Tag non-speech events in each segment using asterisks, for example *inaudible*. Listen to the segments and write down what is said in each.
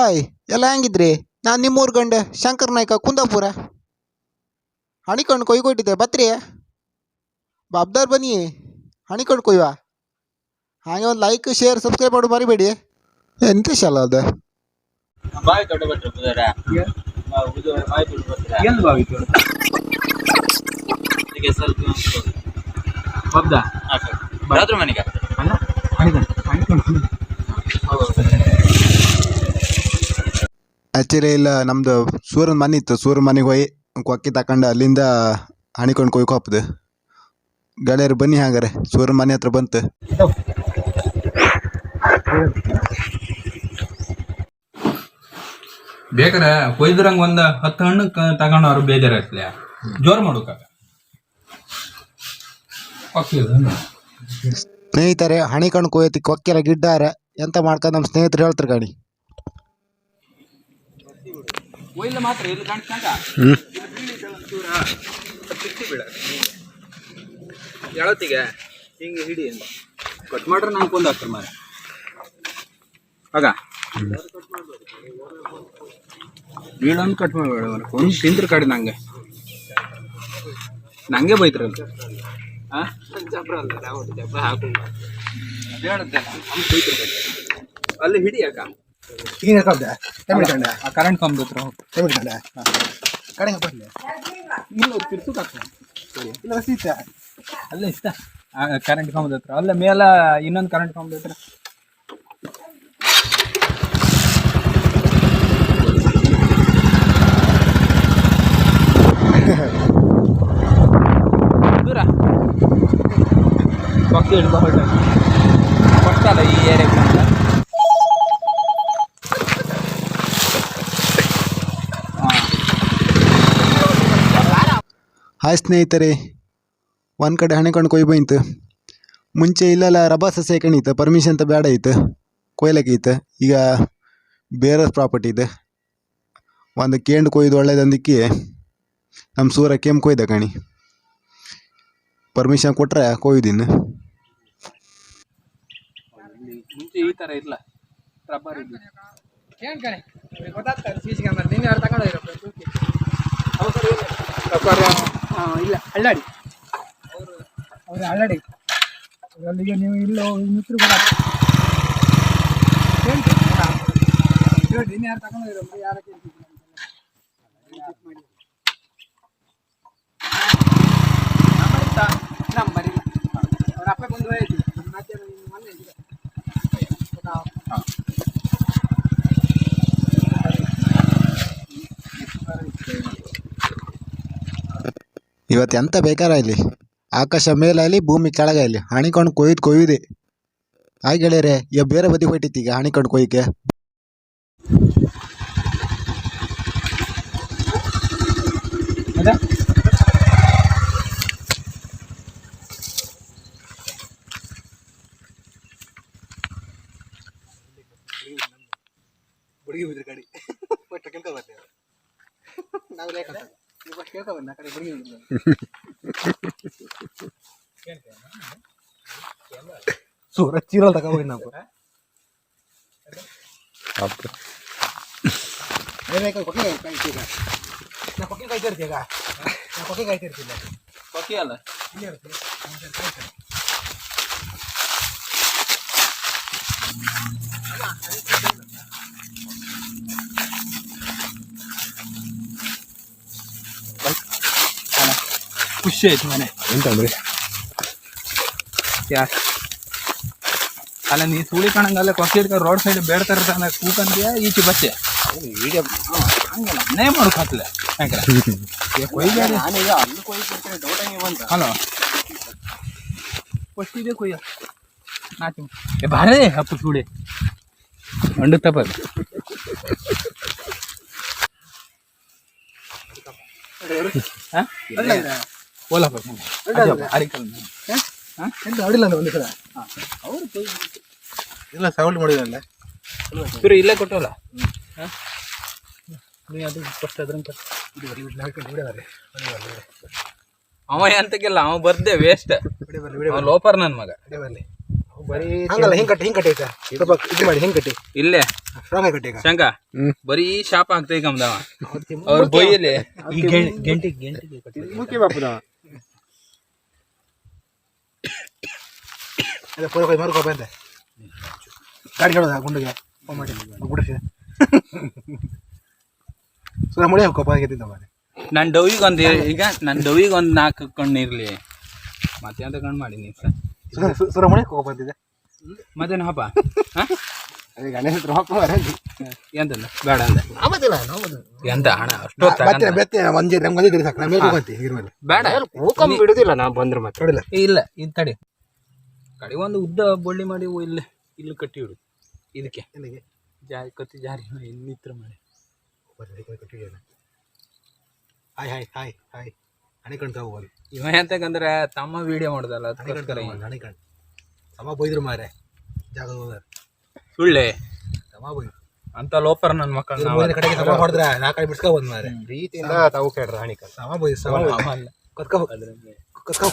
Hi ಎಲ್ಲ ಹೆಂಗಿದ್ರಿ? ನಾನು ನಿಮ್ಮೂರ್ ಗಂಡ ಶಂಕರ್ ನಾಯ್ಕ ಕುಂದಾಪುರ. ಹಣಿಕೊಂಡು ಕೊಯ್ಕೊಟ್ಟಿದ್ದೆ ಬತ್ರಿ. ಬಾಬ್ದಾರ್ ಬನ್ನಿ. ಹಣಿಕೊಂಡು ಕೊಯ್ವ. ಹಾಗೆ ಒಂದು ಲೈಕ್ ಶೇರ್ ಸಬ್ಸ್ಕ್ರೈಬ್ ಮಾಡು ಮರಿಬೇಡಿ. ಎಂತ ಶಾಲ ಅದು. ಬಾಯ್ ದೊಡ್ಡ ಭಟ್ರು ಬುಧವಾರ ಬುಧವಾರ ಬಾವಿ ದೊಡ್ಡ ಭಟ್ರ ಎಲ್ಲಿ ಬಾವಿತ್ತು ಅದಕ್ಕೆ ಸ್ವಲ್ಪ ಹೌದ ಬರಾದ್ರು ಮನೆಗೆ? ಅಲ್ಲ ಹಣಿದ ಹಣಿಕೊಂಡು ಆ್ಯಕ್ಚುಲಿ ಇಲ್ಲ ನಮ್ಮದು ಸೂರ್ಯನ ಮನೆ ಇತ್ತು. ಸೂರ್ಯನ ಮನೆಗೆ ಹೋಗಿ ಕೊಕ್ಕಿ ತಕೊಂಡು ಅಲ್ಲಿಂದ ಹಣಿಕೊಂಡು ಕೊಯ್ಕೊ ಹಾಪದು ಗೆಳೆಯರು ಬನ್ನಿ ಹಾಗಾರೆ. ಸೂರ್ಯನ ಮನೆ ಹತ್ರ ಬಂತು. ಬೇಕಾರೆ ಕೊಯ್ದ್ರಂಗ ಒಂದ್ ಹತ್ತು ಹಣ್ಣು ತಗೊಂಡು ಅವ್ರು ಬೇಜಾರಾಗ್ತದೆ ಜೋರ್ ಮಾಡೋಕಾಗ ಸ್ನೇಹಿತರೆ ಹಣಿಕೊಂಡು ಕೊಯ್ತಿ ಕೊಕ್ಕೆರ ಗಿಡ್ಡಾರ ಎಂತ ಮಾಡ್ಕೊಂಡು ನಮ್ಮ ಸ್ನೇಹಿತರು ಹೇಳ್ತಾರೆ ಗಾಡಿ. ಕೊಯ್ಲ ಮಾತ್ರ ಇಲ್ಲಿ ಕಾಣ್ತಾಕ ಹ್ಞೂ ಎಳತಿಗೆ ಹಿಂಗೆ ಹಿಡಿ ಅಂತ. ಕಟ್ ಮಾಡ್ರೆ ನಂಗೆ ಕೊಂದು ಹಾಕ್ತಾರೆ ಮಾರ ಆಗ. ಬೀಳೊಂದು ಕಟ್ ಮಾಡಬೇಡ ಒಂದು ತಿಂದ್ರ ಕಡೆ ನಂಗೆ. ನಂಗೆ ಬೈತ್ರಲ್ಲ. ಆ? ಜಬ್ರ ಅಲ್ಲ ಹಿಡಿ ಬೈತ್ರ ಕಡೆ. ಅಲ್ಲಿ ಹಿಡಿ ಅಕ್ಕ ಆ ಕರೆಂಟ್ ಕಂಬದ ಹತ್ರ ಹೋಗು ಇಲ್ಲ ತಿರ್ಸು ಅಲ್ಲೇ ಇಷ್ಟ. ಕರೆಂಟ್ ಕಂಬದ ಹತ್ರ. ಅಲ್ಲ ಮೇಲೆ ಇನ್ನೊಂದು ಕರೆಂಟ್ ಕಂಬದ ಹತ್ರ. ದೂರ. ಪಕ್ಕ ಹಿಡ್ದು ಹೊರಟ ಕೊಡ್ತಲ್ಲ ಈ ಏರಿಯಾಕ್ಕೆ ಅಂತ ಹಾಯ್ ಸ್ನೇಹಿತರೆ ಒಂದು ಕಡೆ ಹಣೆಕೊಂಡು ಕೊಯ್ ಬೈತು. ಮುಂಚೆ ಇಲ್ಲೆಲ್ಲ ರಭಸ ಸೇಕಣಿತ್ತು ಪರ್ಮಿಷನ್ ಅಂತ ಬೇಡ ಇತ್ತು ಕೊಯ್ಲಕ್ಕೆ ಇತ್ತು. ಈಗ ಬೇರೆ ಪ್ರಾಪರ್ಟಿ ಇದೆ. ಒಂದು ಕೇಂಡು ಕೊಯ್ದು ಒಳ್ಳೇದಂದಿಕ್ಕಿ ನಮ್ಮ ಸೂರ ಕೆಂಪು ಕೊಯ್ದ ಕಣಿ. ಪರ್ಮಿಷನ್ ಕೊಟ್ಟರೆ ಕೊಯ್ದಿನ್ನು ಮುಂಚೆ ಈ ತರ ಇಲ್ಲ. ರಬ್ಬರ್ ಇದೆ. ಇಲ್ಲ ಹಳ್ಳಾಡಿ ಅವ್ರು ಹಳ್ಳಾಡಿ ಅಲ್ಲಿಗೆ ನೀವು ಇಲ್ಲ ಮಿತ್ರ ಕೂಡ ಹೇಳ್ರಿ ಇನ್ನು ಯಾರು ತಗೊಂಡಿರೋ ಯಾರ ನಂಬರ್ ಇಲ್ಲ ಅವ್ರ ಅಪ್ಪ ಬಂದು ಹೋಯ್ತು ಮಧ್ಯಾಹ್ನ ಮೊನ್ನೆ ಇದೆ. ಇವತ್ತು ಎಂತ ಬೇಕಾರ ಇಲ್ಲಿ? ಆಕಾಶ ಮೇಲಾಗಲಿ, ಭೂಮಿ ಕೆಳಗಾಗಲಿ, ಹಣಿಕೊಂಡು ಕೊಯ್ದು ಕೊಯ್ಯುದೆ ಹಾಗೆ ಗೆಳೆಯರೆ ಈಗ ಬೇರೆ ಬದಿ ಹೊಟ್ಟಿತ್ತೀಗ ಈಗ, ಹಣಿಕೊಂಡು ಕೊಯ್ಯಕ್ಕೆ. ಹುಡುಗಿ ಬಿದ್ರಿ *laughs* ನೀವು ಕೇಳ್ಕೊ ಬಂದ ಆ ಕಡೆ ಹುಡುಗಿ ಬಿದ್ರು ಸೂರ ಚೀರಲ್ ತಗೊಂಡ್ವಿ ನಾವು ಕೊಕ್ಕೆ ಕಾಯ್ತೀಗ ನಾ ಕೊಕ್ಕೆ ಕಾಯ್ತಿರ್ತೀಗ ನಾ ಕೊಕ್ಕೆ ಕಾಯ್ತಿರ್ತಿಲ್ಲ ಪಕ್ಕಿ ಅಲ್ಲ ಇಲ್ಲಿ ಇರುತ್ತೆ ಖುಷಿ ಆಯ್ತು ಮನೆ. ಎಂತಂದ್ರೆ ಯಾಕೆ ಅಲ್ಲ ನೀ ಸುಳಿ ಕಾಣಂಗಲ್ಲ ಕೊಕ್ಕಿ ಹಿಡ್ಕೊಂಡು ರೋಡ್ ಸೈಡ್ ಬೇಡ್ತಾ ಇರ್ತಾನೆ ಕೂಕಂತೀಯ ಈಚೆ ಬಚ್ಚೆ ವಿಡಿಯೋ ಹಂಗಲ್ಲ ನೇ ಮಾಡೋಕೆ ಹಾಕ್ಲೆ ಯಾಕೆ? *laughs* ಕೊಯ್ಬೇಡಿ ನಾನೀಗ ಅಲ್ಲಿ ಕೊಯ್ತಿರ್ತೇನೆ ಡೌಟ್ ಹಂಗೆ ಬಂತ. ಹಲೋ? ಕೊಟ್ಟಿದೆ ಕೊಯ್ಯ. ನಾಚು ಏ ಬಾರೇ ಅಪ್ಪು ಸೂಳಿ. ಅಂಡು ತಪ್ಪ ಹಾಂ? ಇಲ್ಲ ಎಂತ ಒಂದು ಸಲ ಇಲ್ಲ ಸೌಂಡ್ ಕೊಟ್ಟವಲ್ಲ? ನೀ ಅದು ಫಸ್ಟ್ ಅದ್ರಂತ ಅವ ಎಂತಕ್ಕೆಲ್ಲ ಅವ ಬರ್ದೆ ವೇಸ್ಟ್ ಲೋಪರ್ ನನ್ನ ಮಗ. ಹಂಗಲ್ಲ ಹಿಂಗ್ ಕಟ್ಟಿ ಹಿಂಗ್ ಕಟ್ಟಿ ಆಯ್ತಾ ಸ್ವಲ್ಪ ಇದು ಮಾಡಿ ಹಿಂಗ್ ಕಟ್ಟಿ. ಇಲ್ಲೇ. ಸ್ಟ್ರಾಂಗ್ ಆಗಿ ಕಟ್ಟಿ ಶಂಕ. ಬರೀ ಶಾಪ ಆಗ್ತೈತೆ ಕಮ್ದವ ಅವ್ರ ಬೊಯ್ಯಲ್ಲಿ ಗಂಟೆ ಗಂಟೆ ಮುಖ್ಯ. ಬಾಪುದ ಅದೇ ಕೊಯ್ ಕೊಯ್ ಮಾರ್ಕೊ ಬಂದೆ. ಗಾಡಿ ಕೇಳೋದ? ಗುಂಡಿಗೆ ಫೋನ್ ಮಾಡಿ. ಗುಡಿಸಿ ಸುರ ಮುಳಿ ಕೊಪ್ಪ ಗೆದ್ದಿದ್ದ ಮಾರೆ. ನನ್ ಡವಿಗೆ ಒಂದು ಈಗ ನನ್ನ ಡವಿಗೆ ಒಂದು ನಾಲ್ಕು ಕಣ್ಣು ಇರಲಿ. ಮತ್ತೆ ಅಂತ ಕಣ್ಣು ಮಾಡಿ ನೀ ಸರ್. ಸುರ ಮುಳಿ ಹೋಗೋ ಬಂದಿದ್ದೆ. ಮತ್ತೇನು ಹಬ್ಬ? ಅದೇ ಗಣೇಶ ಬರಲಿ ಬೇಡ ಅಂದೆ. ಆಮದಿಲ್ಲ ನಾವು ಎಂತ ಹಣ? ಅಷ್ಟೊತ್ತ ಮತ್ತೆ ಬೆತ್ತೆ ಒಂಜಿ ನಮ್ಗೆ ಒಂದೇ ಸಾಕು ನಮ್ಮ ಮೇಲೆ ಹೋಗಂತಿ ಇದ್ರ ಮೇಲೆ ಬೇಡ ಬಿಡುದಿಲ್ಲ ನಾ ಬಂದ್ರೆ ಮತ್ತೆ ನೋಡಿಲ್ಲ ಇಲ್ಲ ಇದು ತಡಿ. ಕಡೆ ಒಂದು ಉದ್ದ ಬಳ್ಳಿ ಮಾಡಿ ಇಲ್ಲಿ ಇಲ್ಲಿ ಕಟ್ಟಿ ಬಿಡು ಇದಕ್ಕೆ. ಇಲ್ಲಿಗೆ ಜಾರಿ ಕತ್ತಿ ಜಾರಿ ಇನ್ನಿತ್ರ ಮಾಡಿ. Hi hi hi hi. ಹಣೆ ಕಣ್ ತಗೋಬೋದು ಇವ ಎಂತಕಂದ್ರೆ ತಮ್ಮ ವಿಡಿಯೋ ಮಾಡ್ದಲ್ಲ ತಮ್ಮ ಅದಕ್ಕೋಸ್ಕರ ತಗೋಬೋದು ಹಣೆ ಕಣ್. ಸಮ ಬೈದ್ರು ಮಾರೆ ಜಾಗ ಹೋದಾರ. ಸುಳ್ಳೆ. ಅಂತ ಲೋಪರ್ ನನ್ನ ಮಕ್ಕಳು ಕಡೆಗೆ ಸಮ ಮಾಡಿದ್ರ ನಾಲ್ಕು ಕಡೆ ಬಿಡ್ಸ್ಕೊ ಬಂದ್ ಮಾರೆ ಪ್ರೀತಿಯಿಂದ ತಾವು ಕೇಳ್ರ ಹಣಿ ಕಣ್. ಸಮ ಬೈದ್ರು ಸಮ ಬೈದ್ರು. ಕತ್ಕೊ ಕತ್ಕೊ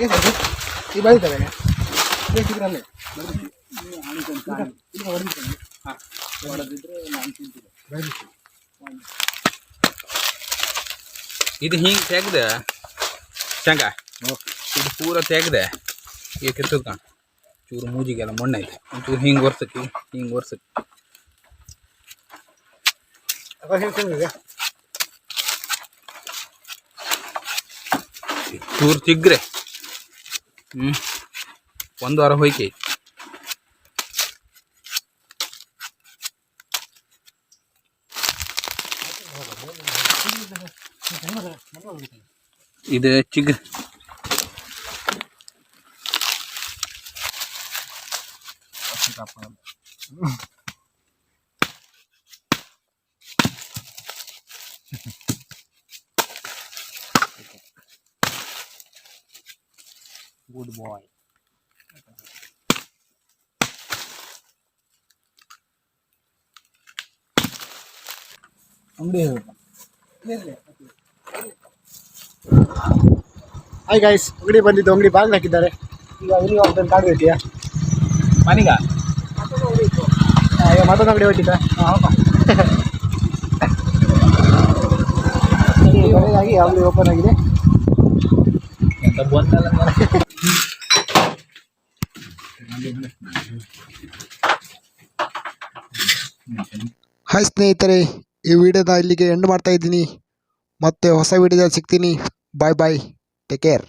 ಬೆಳಿತಾರೆ ಏನು ಈ ಬೆಳಿತಾರೆ ಬೇಕಿದ್ರಲ್ಲೇ ಇದು ಹಿಂಗೆ ತೆಗ್ದೆ ಶಂಕ ಇದು ಪೂರ ತೆಗ್ದೆ ಈಗ ಕಿತ್ತದ ಕಾಣ ಚೂರು ಮೂಜಿಗೆಲ್ಲ ಮಣ್ಣೈತೆ ಒಂಚೂರು ಹಿಂಗೆ ಒರ್ಸಕ್ಕೆ ಹಿಂಗೆ ಒರ್ಸಕ್ಕೆ ಚೂರು ಚಿಗ್ರೆ ಹ್ಞೂ ಒಂದು ವಾರ ಹೋಯ್ಕೆ ಇದು ಚಿಗ್ ಗುಡ್ ಬಾಯ್ ಹಾಯ್ ಗಾಯ್ಸ್ ಅಂಗಡಿ ಬಂದಿದ್ದು ಅಂಗಡಿ ಬಾಗಿಲು ಹಾಕಿದ್ದಾರೆ. ಈಗ ಇಲ್ಲಿ ಹೋಗ್ತಾನೆ ಇದೆಯಾ ಮನಿಗ? ಈಗ ಮತ್ತೊಂದು ಅಂಗಡಿ ಹೋಗಿದ್ದ *laughs* ಕೊನೆಯದಾಗಿ ಅಂಗಡಿ ಓಪನ್ ಆಗಿದೆ. ಹಾಯ್ ಸ್ನೇಹಿತರೆ. ಈ ವಿಡಿಯೋನ ಇಲ್ಲಿಗೆ ಎಂಡ್ ಮಾಡ್ತಾ ಇದ್ದೀನಿ. ಮತ್ತೆ ಹೊಸ ವಿಡಿಯೋದಲ್ಲಿ ಸಿಗ್ತೀನಿ. ಬಾಯ್ ಬಾಯ್ ಟೇಕ್ ಕೇರ್